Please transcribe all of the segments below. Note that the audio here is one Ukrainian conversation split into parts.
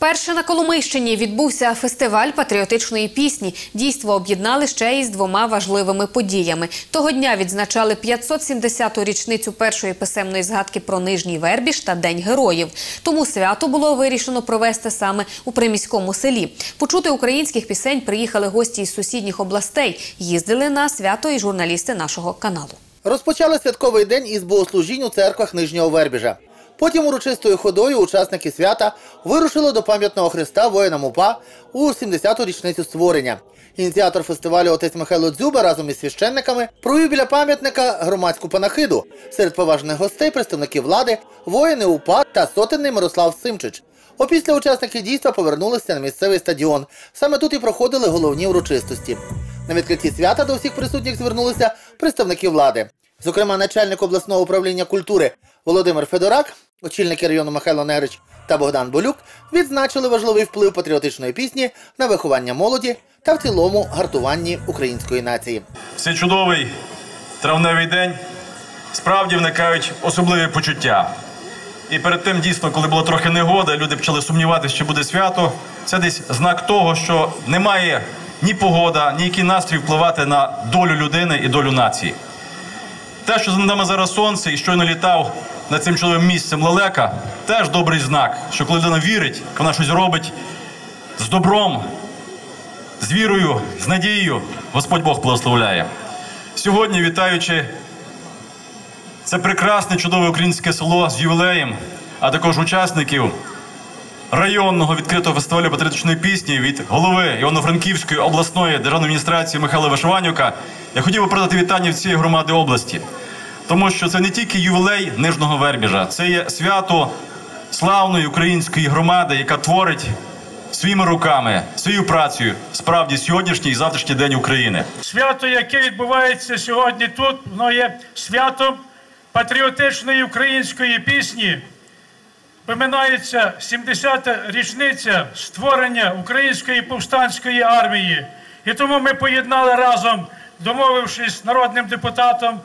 Вперше на Коломийщині відбувся фестиваль патріотичної пісні. Дійство об'єднали ще із двома важливими подіями. Того дня відзначали 570-ту річницю першої писемної згадки про Нижній Вербіж та День героїв. Тому свято було вирішено провести саме у приміському селі. Почути українських пісень приїхали гості із сусідніх областей. Їздили на свято і журналісти нашого каналу. Розпочали святковий день із богослужінь у церквах Нижнього Вербіжа. Потім урочистою ходою учасники свята вирушили до пам'ятного хреста воїнам УПА у 70-ту річницю створення. Ініціатор фестивалю отець Михайло Дзюба разом із священниками провів біля пам'ятника громадську панахиду. Серед поважних гостей представники влади, воїни УПА та сотенний Мирослав Симчич. Опісля учасники дійства повернулися на місцевий стадіон. Саме тут і проходили головні урочистості. На відкритті свята до всіх присутніх звернулися представники влади. Зокрема, начальник обласного управління культури Володимир Федорак, очільники району Михайло Негрич та Богдан Болюк відзначили важливий вплив патріотичної пісні на виховання молоді та в цілому гартуванні української нації. В цей чудовий травневий день справді виникають особливі почуття. І перед тим дійсно, коли була трохи негода, люди почали сумніватися, що буде свято. Це десь знак того, що немає ні погода, ні який настрій впливати на долю людини і долю нації. Те, що за нами зараз сонце і щойно літав над цим чудовим місцем лелека, теж добрий знак, що коли людина вірить, вона щось робить з добром, з вірою, з надією, Господь Бог благословляє. Сьогодні, вітаючи це прекрасне, чудове українське село з ювілеєм, а також учасників районного відкритого фестивалю патріотичної пісні від голови Івано-Франківської обласної державної адміністрації Михайла Вишиванюка, я хотів би передати вітання від цієї громади області, тому що це не тільки ювілей Нижнього Вербіжа, це є свято славної української громади, яка творить своїми руками, своєю працею справді сьогоднішній і завтрашній день України. Свято, яке відбувається сьогодні тут, воно є святом патріотичної української пісні. Виминається 70-та річниця створення Української повстанської армії. І тому ми поєднали разом, домовившись з народним депутатом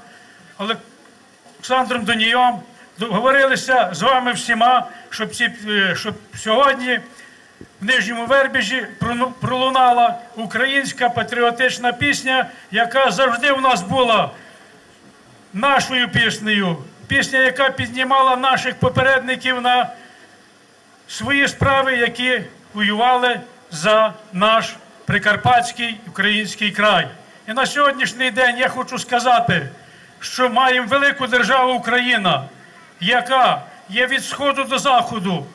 Олександром Донієм, договорилися з вами всіма, щоб, ці, е, щоб сьогодні в Нижньому Вербіжі пролунала українська патріотична пісня, яка завжди в нас була нашою піснею. Пісня, яка піднімала наших попередників на свої справи, які воювали за наш прикарпатський український край. І на сьогоднішній день я хочу сказати, що маємо велику державу Україна, яка є від сходу до заходу,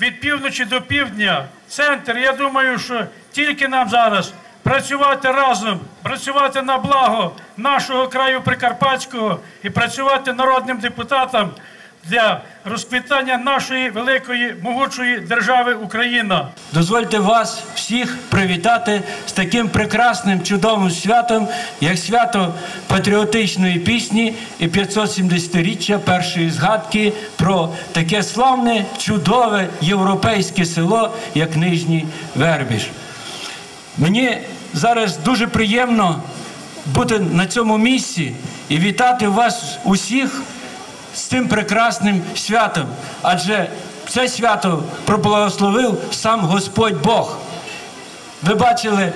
від півночі до півдня, центр. Я думаю, що тільки нам зараз працювати разом, працювати на благо нашого краю Прикарпатського і працювати народним депутатам для розквітання нашої великої могучої держави Україна. Дозвольте вас всіх привітати з таким прекрасним чудовим святом, як свято патріотичної пісні і 570-річчя першої згадки про таке славне, чудове європейське село, як Нижній Вербіж. Мені зараз дуже приємно бути на цьому місці і вітати вас усіх з цим прекрасним святом, адже це свято проблагословив сам Господь Бог. Ви бачили,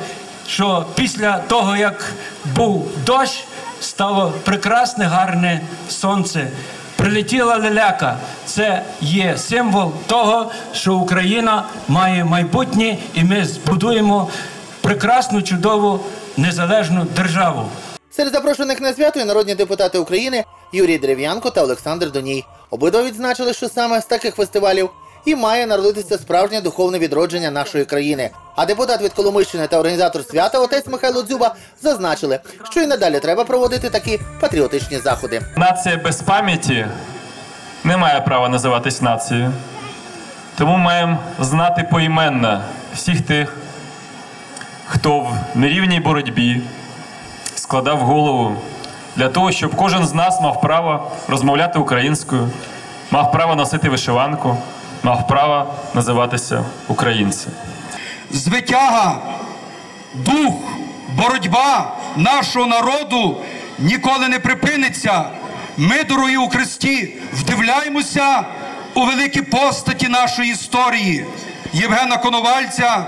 що після того, як був дощ, стало прекрасне, гарне сонце. Прилетіла леляка. Це є символ того, що Україна має майбутнє, і ми збудуємо прекрасну, чудову незалежну державу. Серед запрошених на свято і народні депутати України Юрій Дерев'янко та Олександр Доній. Обидва відзначили, що саме з таких фестивалів і має народитися справжнє духовне відродження нашої країни. А депутат від Коломийщини та організатор свята отець Михайло Дзюба зазначили, що і надалі треба проводити такі патріотичні заходи. Нація без пам'яті не має права називатись нацією. Тому маємо знати поіменно всіх тих, хто в нерівній боротьбі складав голову для того, щоб кожен з нас мав право розмовляти українською, мав право носити вишиванку, мав право називатися українцем. звитяга, дух, боротьба нашого народу ніколи не припиниться. Ми, дорогі у Христі, вдивляємося у великі постаті нашої історії. Євгена Коновальця,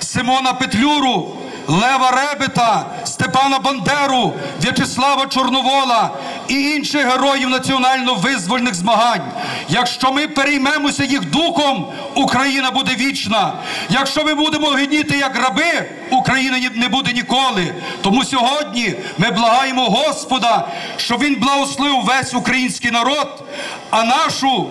Симона Петлюру, Лева Ребета, Степана Бандеру, В'ячеслава Чорновола і інших героїв національно-визвольних змагань. Якщо ми переймемося їх духом, Україна буде вічна. Якщо ми будемо гидіти як раби, України ні- не буде ніколи. Тому сьогодні ми благаємо Господа, щоб він благословив весь український народ, а нашу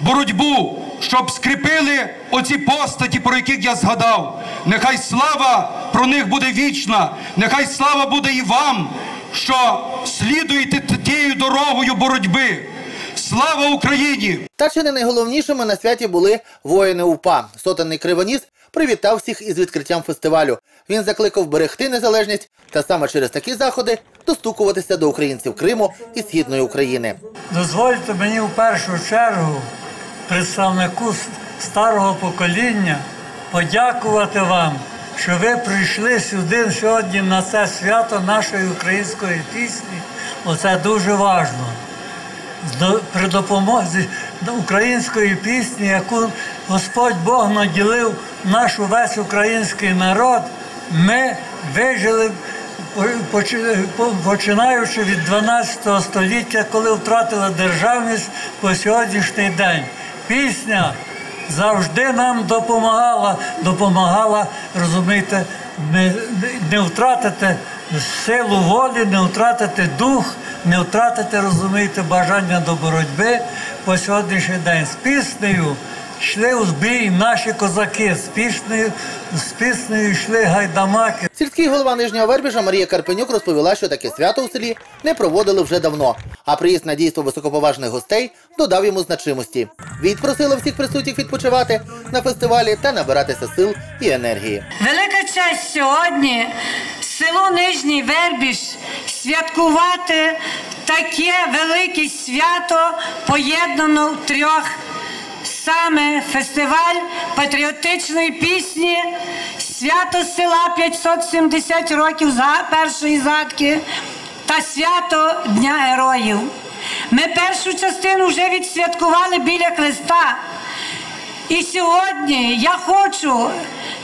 боротьбу, щоб скріпили оці постаті, про яких я згадав. Нехай слава про них буде вічна, нехай слава буде і вам, що слідуєте тією дорогою боротьби. Слава Україні! Та чи не найголовнішими на святі були воїни УПА. Сотенний Кривоніс привітав всіх із відкриттям фестивалю. Він закликав берегти незалежність та саме через такі заходи достукуватися до українців Криму і Східної України. Дозвольте мені в першу чергу, представнику старого покоління, подякувати вам, що ви прийшли сюди сьогодні на це свято нашої української пісні. Оце дуже важливо. При допомозі української пісні, яку Господь Бог наділив наш увесь український народ, ми вижили по- почи- по- починаючи від 12 століття, коли втратили державність по сьогоднішній день. Пісня завжди нам допомагала, допомагала, розумієте, не, не втратити силу волі, не втратити дух, не втратити, розумієте, бажання до боротьби по сьогоднішній день. З піснею йшли у збій наші козаки, з піснею, з піснею йшли гайдамаки. Сільський голова Нижнього Вербіжа Марія Карпенюк розповіла, що таке свято у селі не проводили вже давно, а приїзд на дійство високоповажних гостей додав йому значимості. Від просила всіх присутніх відпочивати на фестивалі та набиратися сил і енергії. Велика честь сьогодні село Нижній Вербіж святкувати таке велике свято поєднано в трьох. Саме фестиваль патріотичної пісні, свято села 570 років за першої задки та свято Дня Героїв. Ми першу частину вже відсвяткували біля Христа. І сьогодні я хочу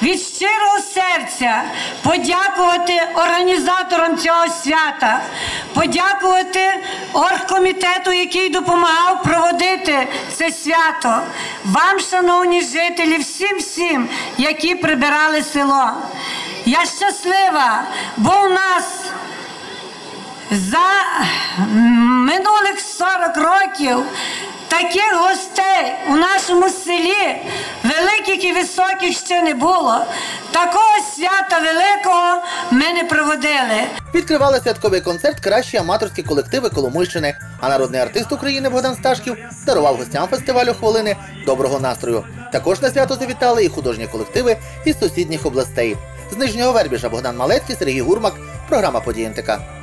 від щирого серця подякувати організаторам цього свята, подякувати оргкомітету, який допомагав проводити це свято. Вам, шановні жителі, всім всім, які прибирали село. Я щаслива, бо у нас за минулих 40 років таких гостей у нашому селі великих і високих ще не було. Такого свята великого ми не проводили. Відкривали святковий концерт кращі аматорські колективи Коломийщини, а народний артист України Богдан Сташків дарував гостям фестивалю хвилини доброго настрою. Також на свято завітали і художні колективи із сусідніх областей. З Нижнього Вербіжа Богдан Малецький, Сергій Гурмак, програма «Події НТК».